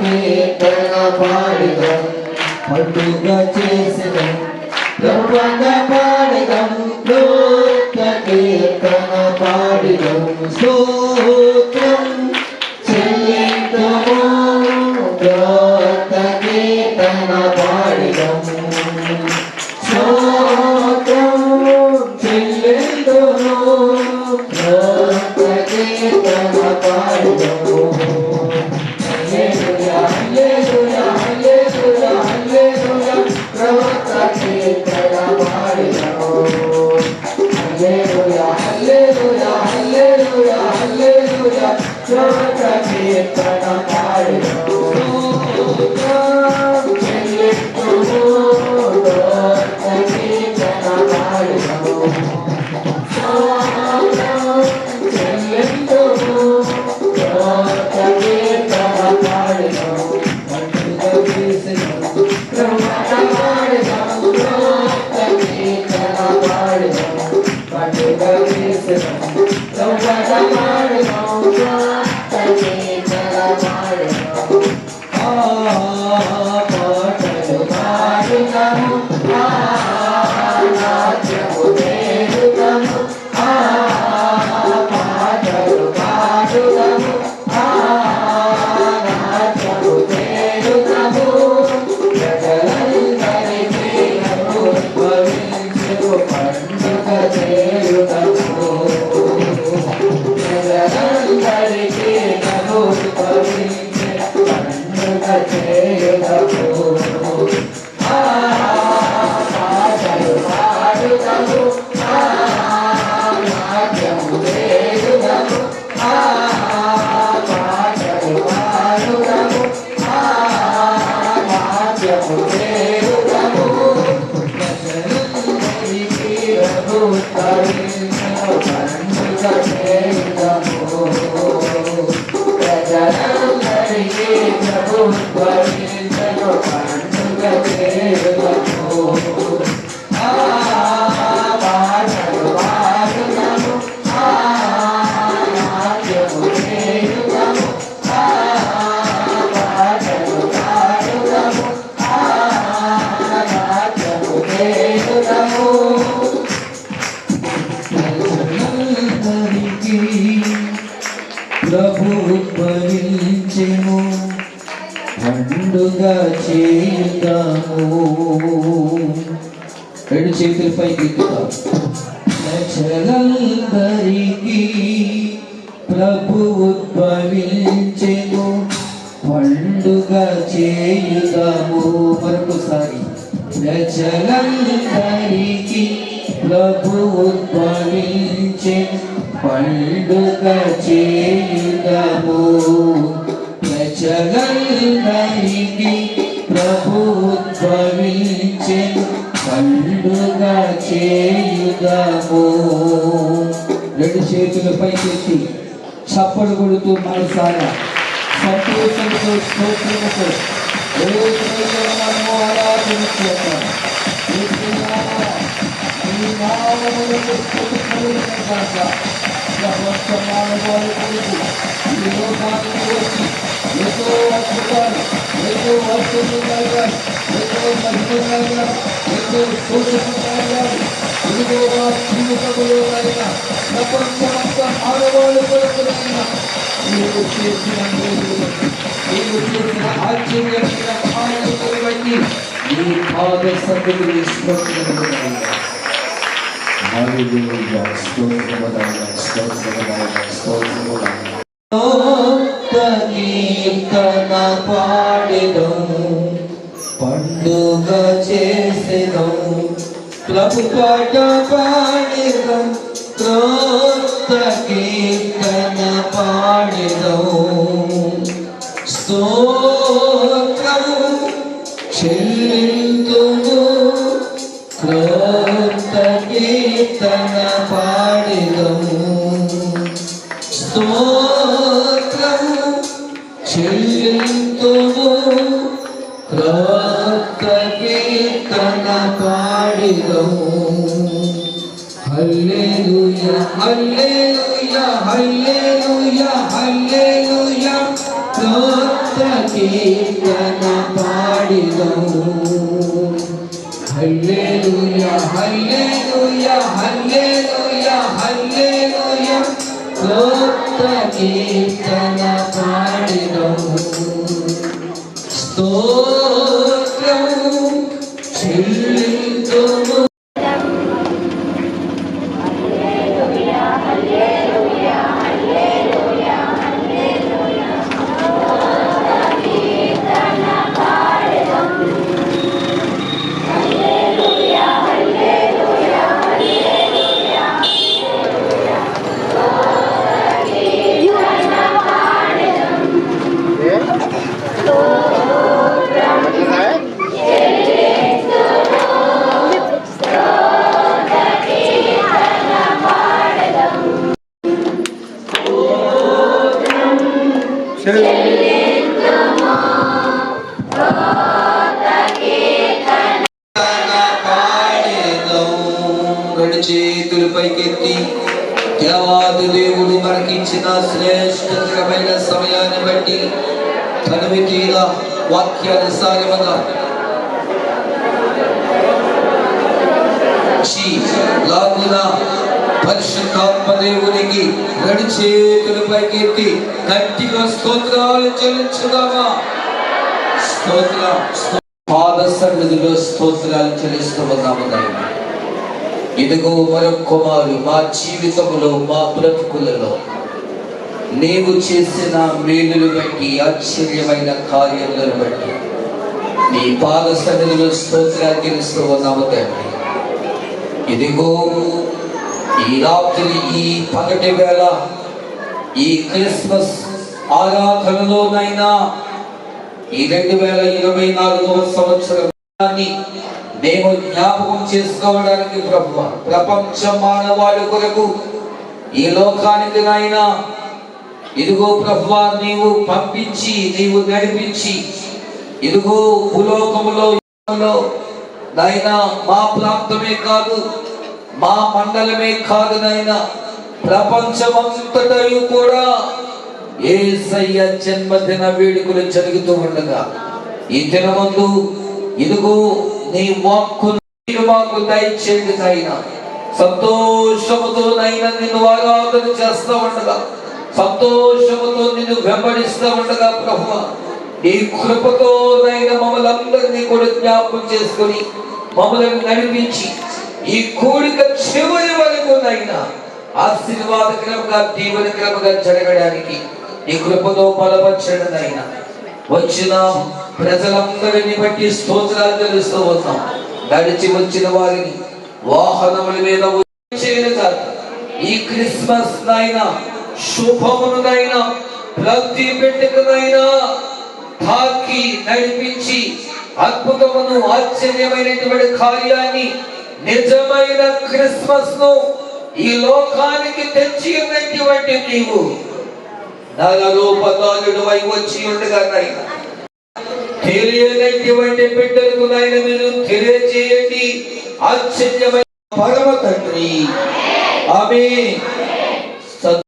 కీర్తన పాడిదం. పండుగ చేసిదం బ్రహ్మణ పాడిదం. కీర్తన పాడిదం స్తోత్రం ప్రవక్త పాడిదము అనుభవించు పండుగ ప్రభుత్వము ప్రభు ఉద్భవించెను పండుగ చేయుదాము. రెండు చేతులపై పైకి ప్రజలందరికీ ప్రభు ఉద్భవించెను. పండుగ చేయుదాము. మరొకసారి. ప్రజలందరికీ ప్రభు ఉద్భవించెను. పండుగ చేయుదము. ప్రజలందరికీ ప్రభు పండుగ చేయుదము. రెండు చేతులు పైకెత్తి చప్పలు కొడుతూ మనసారా సంతోషంతో స్తోత్రముతో. ఓ దేవుని మనము ఆరాధన ಆಚರಣೆ ಈ ಭಾವದ ಸಂಗತಿಗೆ ಸ್ಪರ್ಶ కీర్తన పాడెదం పండుగ చేసెదం ప్రభు పాట పాడెదం క్రోత్త కీర్తన పాడెదం స్తోత్రం చెల్లింతుము కీర్తన పాడెదము. స్తోత్రం చెల్లింతుము. క్రొత్త కీర్తన పాడిదము. హల్లెలూయ హల్లెలూయ హల్లెలూయ హల్లెలూయ. స్తోత్ర కీర్తన పాడిదము. హల్లెలూయా హల్లెలూయా హల్లెలూయా హల్లెలూయా. స్తోత్ర కీర్తన రెండు చేతులు పైకెత్తి దేవాది దేవుడు మనకిచ్చిన శ్రేష్టకరమైన సమయాన్ని బట్టి తనివితీగా వాక్యానుసారముగా చీ లాగున పరిశుద్ధాత్మ దేవునికి రెండు చేతులు పైకెత్తి గట్టిగా స్తోత్రాలు చెల్లించుదామా? స్తోత్ర పాద సన్నిధిలో స్తోత్రాలు చెల్లిస్తూ ఉన్నాము ఇదిగో మరొక మారు మా జీవితంలో మా బ్రతుకులలో నీవు చేసిన మేలులు బట్టి ఆశ్చర్యమైన కార్యములను బట్టి నీ పాద సన్నిధిలో స్తోత్రాలు చెల్లిస్తూ ఉన్నాము తండ్రి. ఇదిగో ఈ రాత్రి ఈ పగటి వేళ ఈ క్రిస్మస్ ఆరాధనలోనైనా ఈ రెండు వేల ఇరవై నాలుగవ సంవత్సరాన్ని మేము జ్ఞాపకం చేసుకోవడానికి ప్రభు ప్రపంచ మానవాళి కొరకు ఈ లోకానికి నాయనా ఇదిగో ప్రభు నీవు పంపించి నీవు నడిపించి ఇదిగో భూలోకములో నాయన మా ప్రాంతమే కాదు మా మండలమే కాదు నాయనా ప్రపంచమంతటయు కూడా ఏసయ్య జన్మదిన వేడుకలు జరుగుతూ ఉండగా ఈ దినమందు ఇదిగో నీ వాక్కు మాకు దయచేయండి నాయన. సంతోషముతో నైనా నిన్ను ఆరాధన చేస్తూ ఉండగా సంతోషముతో నిన్ను వెంబడిస్తూ ఉండగా ప్రభు నీ కృపతో నైనా మమ్మల్ని అందరినీ కూడా జ్ఞాపకం చేసుకొని మమ్మల్ని నడిపించి ఈ కోరిక చివరి వరకు నైనా ఆశీర్వాదకరంగా దీవెనకరంగా జరగడానికి ఈ కృపతో బలపరచండి వచ్చిన ప్రజలందరిని బట్టి స్తోత్రాలు తెలుస్తూ ఉన్నాం. గడిచి వచ్చిన వారిని వాహనముల మీద ఈ క్రిస్మస్ నైనా శుభమునైనా ప్రతి బిడ్డకునైనా తాకి నడిపించి అద్భుతమును ఆశ్చర్యమైనటువంటి కార్యాన్ని నిజమైన క్రిస్మస్ను ఈ లోకానికి తెచ్చి ఉన్నటువంటి నీవు. నగరోపదాలుడు అయి వచ్చి ఉండగా నాయన. తెలియనటువంటి బిడ్డలకు నాయన మీరు తెలియజేయండి. ఆశ్చర్యమైన పరమ తండ్రి. ఆమె